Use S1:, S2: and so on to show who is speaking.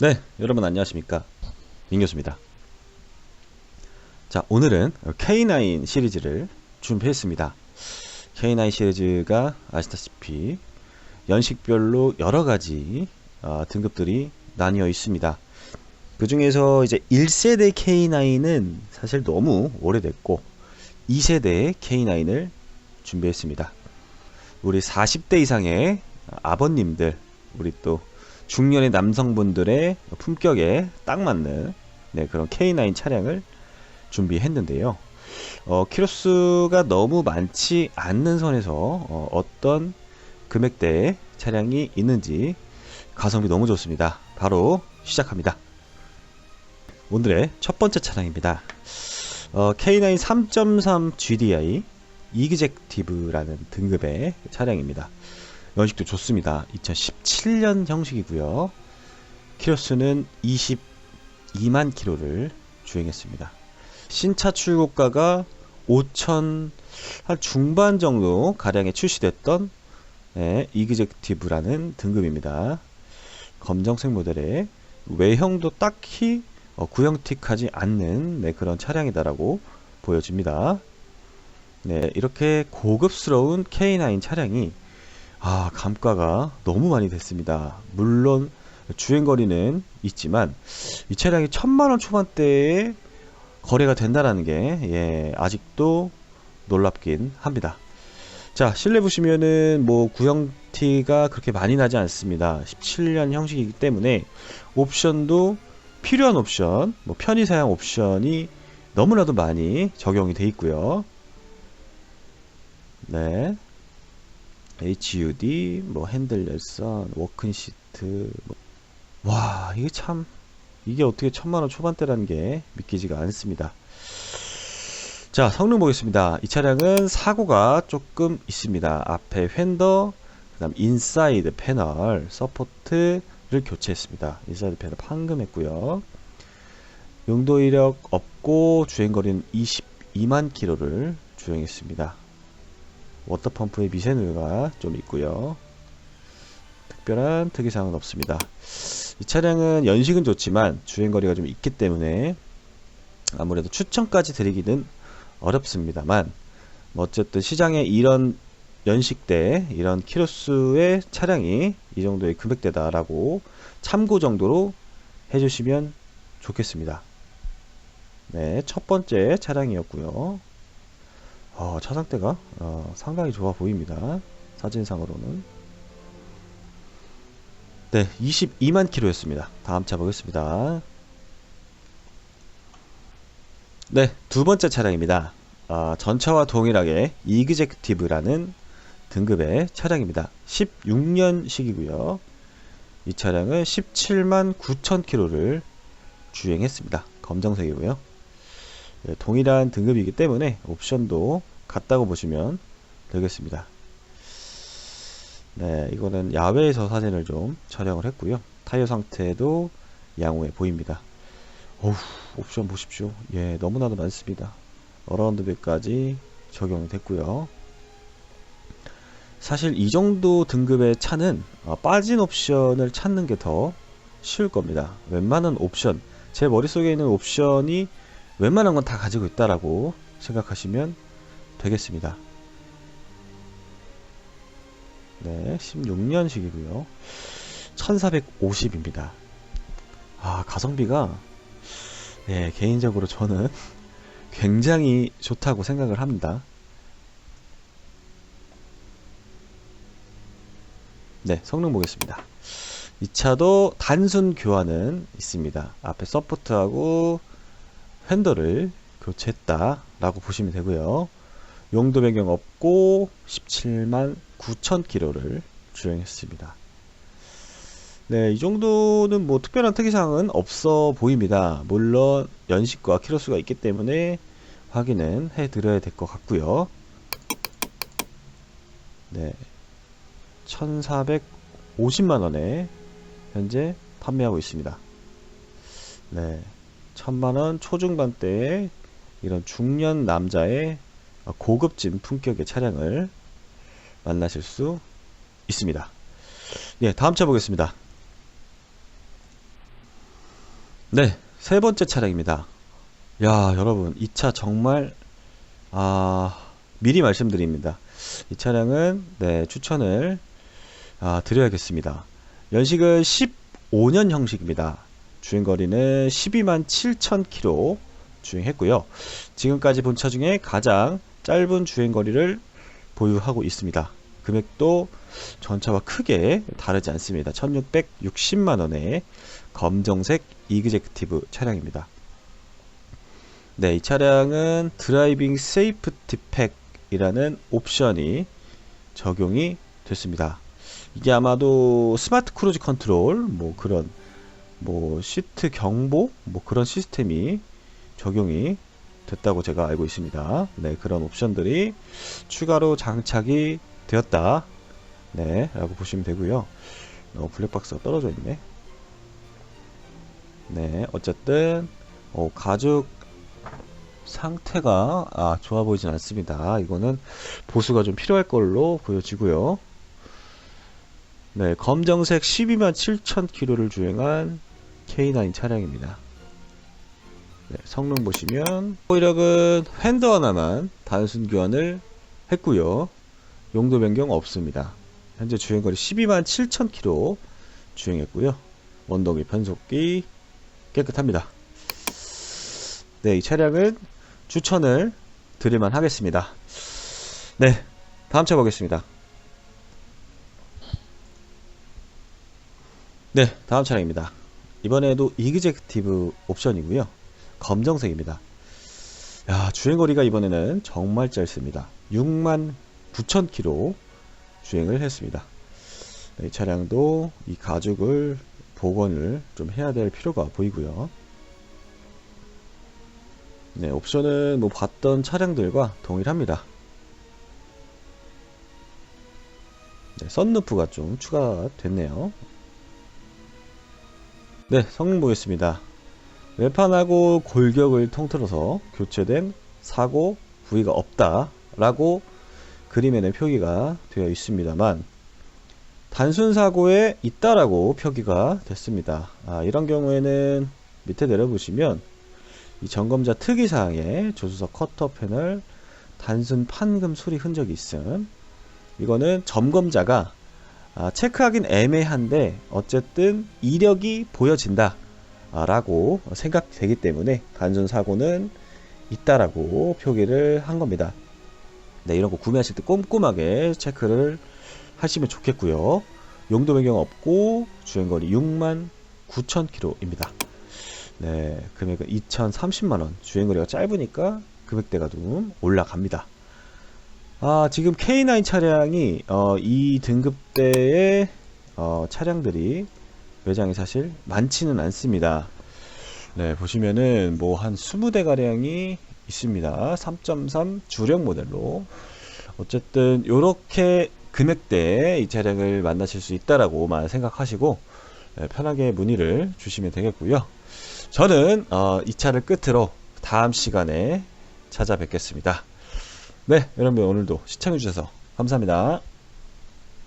S1: 네, 여러분 안녕하십니까. 민교수입니다. 자, 오늘은 K9 시리즈를 준비했습니다. K9 시리즈가 아시다시피 연식별로 여러 가지 어, 등급들이 나뉘어 있습니다. 그 중에서 이제 1세대 K9은 사실 너무 오래됐고 2세대 K9을 준비했습니다. 우리 40대 이상의 아버님들, 우리 또 중년의 남성분들의 품격에 딱 맞는 네, 그런 K9 차량을 준비했는데요. 어, 키로수가 너무 많지 않는 선에서 어, 떤 금액대의 차량이 있는지 가성비 너무 좋습니다. 바로 시작합니다. 오늘의 첫 번째 차량입니다. 어, K9 3.3 GDI 이그젝티브라는 등급의 차량입니다. 연식도 좋습니다. 2017년 형식이고요. 키로수는 22만 키로를 주행했습니다. 신차 출고가가 5천 한 중반 정도 가량에 출시됐던 네, 이그젝티브라는 등급입니다. 검정색 모델의 외형도 딱히 어, 구형틱하지 않는 네, 그런 차량이다라고 보여집니다. 네, 이렇게 고급스러운 K9 차량이 아, 감가가 너무 많이 됐습니다. 물론 주행거리는 있지만 이 차량이 천만원 초반대에 거래가 된다라는 게 예, 아직도 놀랍긴 합니다. 자, 실내 보시면은 뭐 구형티가 그렇게 많이 나지 않습니다. 17년 형식이기 때문에 옵션도 필요한 옵션, 뭐 편의 사양 옵션이 너무나도 많이 적용이 돼 있고요. 네. HUD, 뭐 핸들 열선, 워킹 시트. 뭐. 와, 이게 참 이게 어떻게 천만 원 초반대라는 게 믿기지가 않습니다. 자, 성능 보겠습니다. 이 차량은 사고가 조금 있습니다. 앞에 휀더, 그 다음 인사이드 패널 서포트를 교체했습니다. 인사이드 패널 판금했고요. 용도 이력 없고 주행거리는 22만 킬로를 주행했습니다. 워터펌프에 미세누유가 좀 있고요. 특별한 특이사항은 없습니다. 이 차량은 연식은 좋지만 주행거리가 좀 있기 때문에 아무래도 추천까지 드리기는 어렵습니다만 뭐 어쨌든 시장에 이런 연식대 이런 키로수의 차량이 이 정도의 금액대다라고 참고 정도로 해주시면 좋겠습니다. 네, 첫 번째 차량이었고요. 어, 차 상태가 어, 상당히 좋아 보입니다. 사진상으로는. 네, 22만 킬로였습니다. 다음 차 보겠습니다. 네, 두 번째 차량입니다. 아, 전차와 동일하게 이그젝티브라는 등급의 차량입니다. 16년식이고요. 이 차량은 17만 9천 킬로를 주행했습니다. 검정색이고요. 네, 동일한 등급이기 때문에 옵션도 같다고 보시면 되겠습니다. 네, 이거는 야외에서 사진을 좀 촬영을 했고요. 타이어 상태도 양호해 보입니다. 어우, 옵션 보십시오. 예, 너무나도 많습니다. 어라운드백까지 적용이 됐고요. 사실 이 정도 등급의 차는 어, 빠진 옵션을 찾는 게 더 쉬울 겁니다. 웬만한 옵션, 제 머릿속에 있는 옵션이 웬만한 건 다 가지고 있다라고 생각하시면 되겠습니다. 네, 16년식이고요. 1450입니다. 아, 가성비가 네, 개인적으로 저는 굉장히 좋다고 생각을 합니다. 네, 성능 보겠습니다. 이 차도 단순 교환은 있습니다. 앞에 서포트하고 핸들을 교체했다 라고 보시면 되고요. 용도 변경 없고 17만 9천 킬로를 주행했습니다. 네, 이 정도는 뭐 특별한 특이사항은 없어 보입니다. 물론 연식과 키로수가 있기 때문에 확인은 해 드려야 될 것 같고요. 네. 1,450만 원에 현재 판매하고 있습니다. 네. 1000만 원 초중반대의 이런 중년 남자의 고급진 품격의 차량을 만나실 수 있습니다. 예, 다음 차 보겠습니다. 네, 세 번째 차량입니다. 야, 여러분, 이 차 정말, 아, 미리 말씀드립니다. 이 차량은, 네, 추천을, 아, 드려야겠습니다. 연식은 15년 형식입니다. 주행 거리는 12만 7천 킬로 주행했고요. 지금까지 본 차 중에 가장 짧은 주행 거리를 보유하고 있습니다. 금액도 전차와 크게 다르지 않습니다. 1660만 원의 검정색 이그제크티브 차량입니다. 네, 이 차량은 드라이빙 세이프티 팩이라는 옵션이 적용이 됐습니다. 이게 아마도 스마트 크루즈 컨트롤 뭐 그런 뭐 시트 경보 뭐 그런 시스템이 적용이 됐다고 제가 알고 있습니다. 네, 그런 옵션들이 추가로 장착이 되었다. 네, 라고 보시면 되고요. 어, 블랙박스가 떨어져 있네. 네, 어쨌든 어, 가죽 상태가 아, 좋아 보이진 않습니다. 이거는 보수가 좀 필요할 걸로 보여지고요. 네, 검정색 12만 7천 킬로를 주행한 K9 차량입니다. 네, 성능 보시면 호이력은 핸드 하나만 단순 교환을 했고요. 용도 변경 없습니다. 현재 주행거리 12만 7천 킬로 주행했고요. 원동기 변속기 깨끗합니다. 네, 이 차량은 추천을 드릴만 하겠습니다. 네, 다음 차 보겠습니다. 네, 다음 차량입니다. 이번에도 이그제크티브 옵션이고요. 검정색입니다. 야, 주행거리가 이번에는 정말 짧습니다. 6만 9천 킬로 주행을 했습니다. 네, 이 차량도 이 가죽을 복원을 좀 해야 될 필요가 보이고요. 네, 옵션은 뭐 봤던 차량들과 동일합니다. 네, 썬루프가 좀 추가됐네요. 네, 성능 보겠습니다. 외판하고 골격을 통틀어서 교체된 사고 부위가 없다라고 그림에는 표기가 되어 있습니다만 단순 사고에 있다라고 표기가 됐습니다. 아, 이런 경우에는 밑에 내려보시면 이 점검자 특이사항에 조수석 커터 패널 단순 판금 수리 흔적이 있음 이거는 점검자가 아, 체크하긴 애매한데 어쨌든 이력이 보여진다 아, 라고 생각되기 때문에 단순 사고는 있다라고 표기를 한 겁니다. 네, 이런 거 구매하실 때 꼼꼼하게 체크를 하시면 좋겠고요. 용도 변경 없고 주행거리 6만 9천 킬로입니다. 네, 금액은 2,030만 원. 주행거리가 짧으니까 금액대가 좀 올라갑니다. 아, 지금 K9 차량이 어, 이 등급대의 어, 차량들이 매장에 사실 많지는 않습니다. 네, 보시면은 뭐 한 20대 가량이 있습니다. 3.3 주력 모델로 어쨌든 요렇게 금액대에 이 차량을 만나실 수 있다라고만 생각하시고 네, 편하게 문의를 주시면 되겠고요. 저는 어, 이 차를 끝으로 다음 시간에 찾아뵙겠습니다. 네, 여러분 오늘도 시청해주셔서 감사합니다.